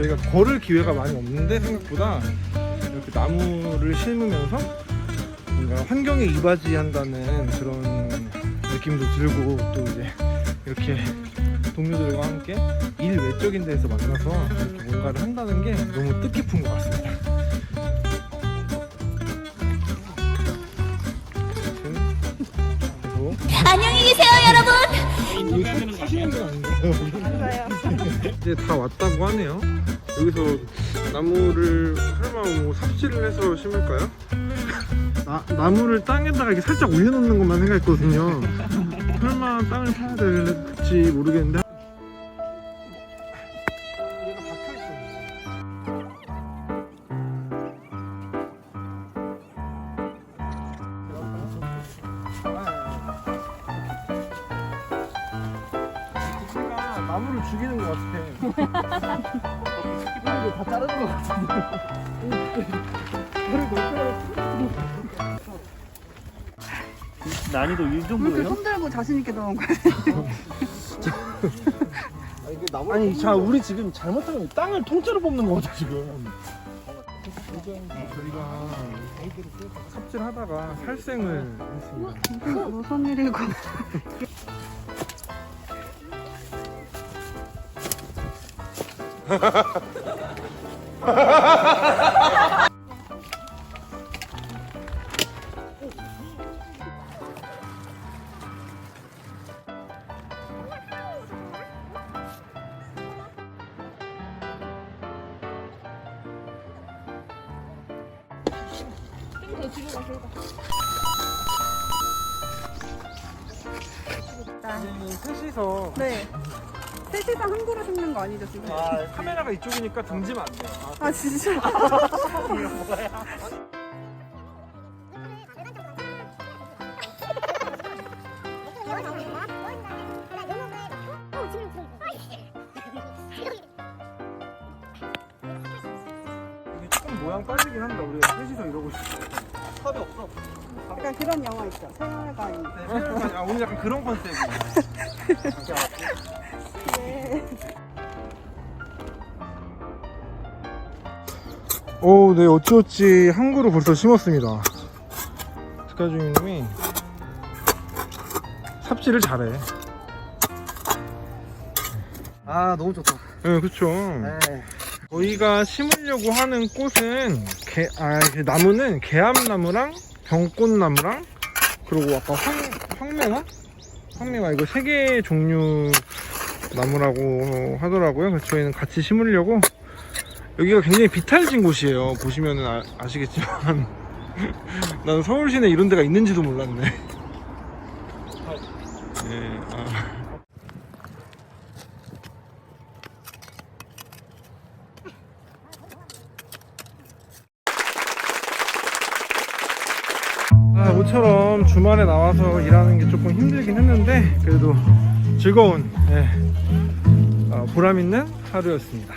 저희가 걸을 기회가 많이 없는데 생각보다 이렇게 나무를 심으면서 뭔가 환경에 이바지한다는 그런 느낌도 들고 또 이제 이렇게 동료들과 함께 일 외적인 데서 만나서 이렇게 뭔가를 한다는 게 너무 뜻깊은 것 같습니다. 안녕히 계세요, 여러분. 이거 사시는 건 아닌가요? 이제 다 왔다고 하네요. 여기서 나무를 설마 뭐 삽질을 해서 심을까요? 나, 나무를 땅에다가 이렇게 살짝 올려놓는 것만 생각했거든요. 설마 땅을 파야 될지 모르겠는데. 나무를 죽이는 것 같아. 이거 다 자르는 것 같은데. 난이도 이 이렇게 정도예요? 손 들고 자신 있게 넣은 거야? 아니 자 우리 지금 잘못하면 땅을 통째로 뽑는 거죠 지금 저희가 삽질하다가 살생을 했습니다 무슨 일이고. 셋이서 네. 셋이서 한 그루 심는 거 아니죠, 지금? 아, 카메라가 이쪽이니까 등지면 안 돼요 아, 아, 진짜? 이게 조금 모양 빠지긴 한다 우리가 셋이서 이러고 있어 섭이 없어 약간 그런 영화 있죠. 세월간이. 네, 아 오늘 약간 그런 컨셉이에요 오, 네, 어찌어찌 한 그루 벌써 심었습니다. 스카주님이 삽질을 잘해. 아 너무 좋다. 네, 그쵸. 네. 저희가 심으려고 하는 꽃은, 개, 아, 그 나무는 개암나무랑 병꽃나무랑, 그리고 아까 황, 황매화? 황매화, 이거 세 개 종류 나무라고 하더라고요. 저희는 같이 심으려고. 여기가 굉장히 비탈진 곳이에요. 보시면은 아, 아시겠지만. 나는 서울 시내 이런 데가 있는지도 몰랐네. 네, 아. 아, 모처럼 주말에 나와서 일하는 게 조금 힘들긴 했는데 그래도 즐거운 예, 어, 보람 있는 하루였습니다.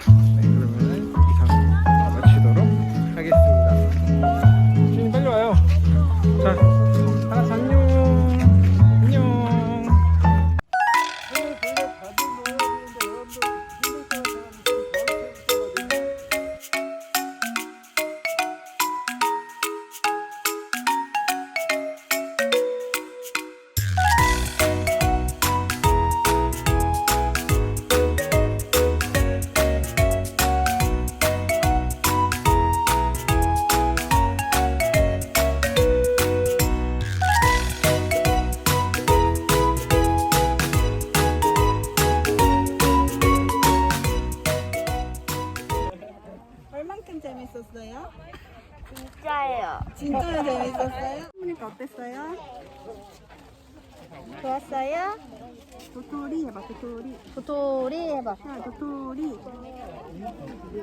진짜예요. 진짜 재밌었어요? 보니까 어땠어요? 좋았어요? 도토리 해봐, 도토리. 도토리 해봐. 야, 도토리.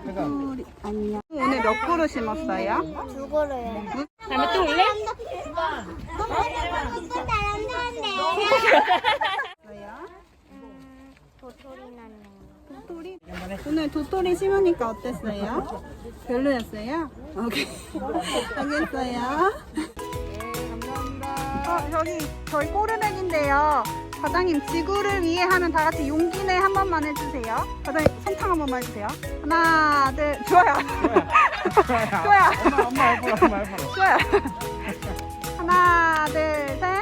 도토리. 안녕. 오늘 몇 그루 심었어요? 두 그루요. 다음에 또 올래? 어요 도토리 나는 도토리? 오늘 도토리 심으니까 어땠어요? 별로였어요? 오케이. 알겠어요. 네, 감사합니다. 어, 여기 저희 꼬르륵인데요. 과장님 지구를 위해 하면 다 같이 용기 내한 번만 해주세요. 과장님 손탕 한 번만 해주세요. 하나, 둘, 좋아요. 좋아요. 엄마 엄마 해봐 엄마 해봐 좋아요. 하나, 둘, 셋.